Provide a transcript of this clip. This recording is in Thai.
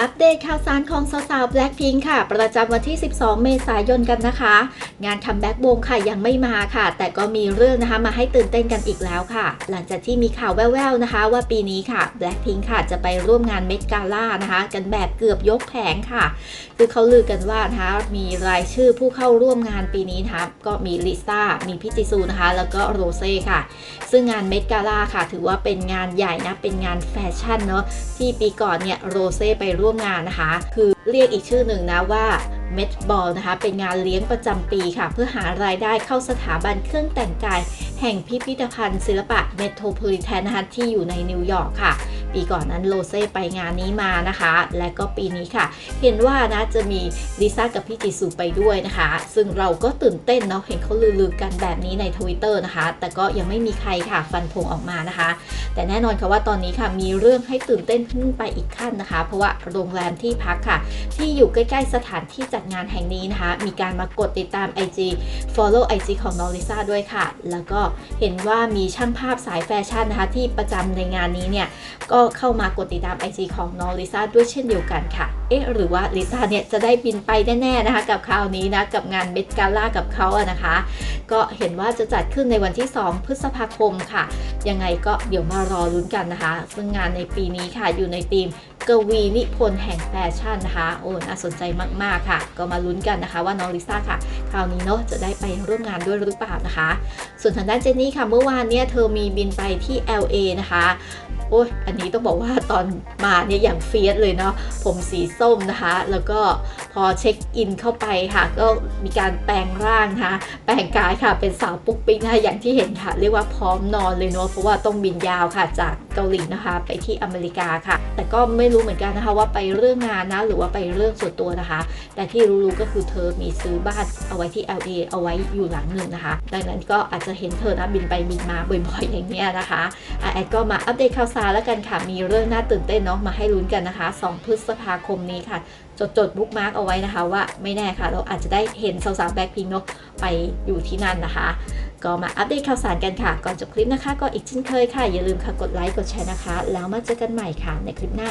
อัปเดตข่าวสารของสาวๆ Blackpink ค่ะ ประจำวันที่ 12 เมษายนกันนะคะ งานคัมแบ็กวงค่ะยังไม่มาค่ะ แต่ก็มีเรื่องนะคะมาให้ตื่นเต้นกันอีกแล้วค่ะ หลังจากที่มีข่าวแว่วๆนะคะ ว่าปีนี้ค่ะ Blackpink ค่ะจะไปร่วมงานเมดกาล่านะคะ กันแบบเกือบยกแผงค่ะ คือเขาลือกันว่านะคะมีรายชื่อผู้เข้าร่วมงานปีนี้นะคะก็มีลิซ่ามีพิจิซูนะคะ แล้วก็โรเซ่ค่ะ ซึ่งงานเมดกาล่าค่ะ ถือว่าเป็นงานใหญ่นะเป็นงานแฟชั่นเนาะที่ปีก่อนเนี่ยโรเซ่ไปร่วมงานนะคะ คือเรียกอีกชื่อหนึ่งนะว่า เมดบอลนะคะ เป็นงานเลี้ยงประจำปีค่ะ เพื่อหารายได้เข้าสถาบันเครื่องแต่งกาย แห่งพิพิธภัณฑ์ศิลปะเมโทรโพลิแทนนะคะที่อยู่ในนิวยอร์กค่ะ ปีก่อนนั้นโรเซ่ไปงานนี้มานะคะ และก็ปีนี้ค่ะ เห็นว่านะจะมีลิซ่ากับพี่จิสุไปด้วยนะคะ ซึ่งเราก็ตื่นเต้นเนาะเห็นเขาลือๆกันแบบนี้ในทวิตเตอร์นะคะ แต่ก็ยังไม่มีใครค่ะฟันธงออกมานะคะ แต่แน่นอนค่ะว่าตอนนี้ค่ะมีเรื่องให้ตื่นเต้นขึ้นไปอีกขั้นนะคะ เพราะว่าโรงแรมที่พักค่ะ ที่อยู่ใกล้ๆสถานที่จัดงานแห่งนี้นะคะ มีการมากดติดตาม IG follow IG ของน้องลิซ่าด้วยค่ะ แล้วก็เห็นว่ามีช่างภาพสายแฟชั่นนะคะ ที่ประจำในงานนี้เนี่ยก็เข้ามากดติดตาม IG ของน้องลิซ่าด้วยเช่นเดียวกันค่ะ เอ๊ะหรือว่าลิซ่าเนี่ยจะได้บินไปแน่ๆนะคะ กับคราวนี้นะกับงานเบสกาล่ากับเขาอะนะคะ ก็เห็นว่าจะจัดขึ้นในวันที่ 2 พฤษภาคมค่ะ ยังไงก็เดี๋ยวมารอลุ้นกันนะคะ ซึ่งงานในปีนี้ค่ะอยู่ในธีม กวีนิพนธ์แห่งแฟชั่นนะคะโอ้น่าสนใจมากๆค่ะ ก็มาลุ้นกันนะคะว่าน้องลิซ่าค่ะ คราวนี้เนาะจะได้ไปร่วมงานด้วยหรือเปล่านะคะ ส่วนทางด้านเจนนี่ค่ะเมื่อวานเนี่ยเธอมีบินไปที่ LA นะคะโอ้ยอันนี้ต้องบอกว่าตอนมาเนี่ยอย่างเฟียสเลยเนาะ ผมสีส้มนะคะ แล้วก็พอเช็คอินเข้าไปค่ะ ก็มีการแปลงร่างนะคะ แปลงกายค่ะ เป็นสาวปุ๊กปิ๊กนะคะอย่างที่เห็นค่ะ เรียกว่าพร้อมนอนเลยเนาะ เพราะว่าต้องบินยาวค่ะจากเกาหลีนะคะ ไปที่อเมริกาค่ะ แต่ก็ไม่รู้เหมือนกันนะคะว่าไปเรื่องงานนะหรือว่าไปเรื่องส่วนตัวนะคะ แต่ที่รู้ๆก็คือเธอมีซื้อบ้านเอาไว้ที่ LA เอาไว้อยู่หลังหนึ่งนะคะ ดังนั้นก็อาจจะเห็นเธอนะบินไปบินมาบ่อยๆอย่างเงี้ยนะคะแอดก็มาอัปเดตข่าวสารแล้วกันค่ะ มีเรื่องน่าตื่นเต้นเนาะมาให้ลุ้นกันนะคะ 2 พฤษภาคมนี้ค่ะจดจดบุ๊กมาร์กเอาไว้นะคะว่าไม่แน่ค่ะ เราอาจจะได้เห็นสาวๆแบ็คพิงเนาะไปอยู่ที่นั่นนะคะ ก็มาอัปเดตข่าวสารกันค่ะ ก่อนจบคลิปนะคะ ก็อีกเช่นเคยค่ะ อย่าลืมค่ะกดไลค์กดแชร์นะคะ แล้วมาเจอกันใหม่ค่ะในคลิปหน้า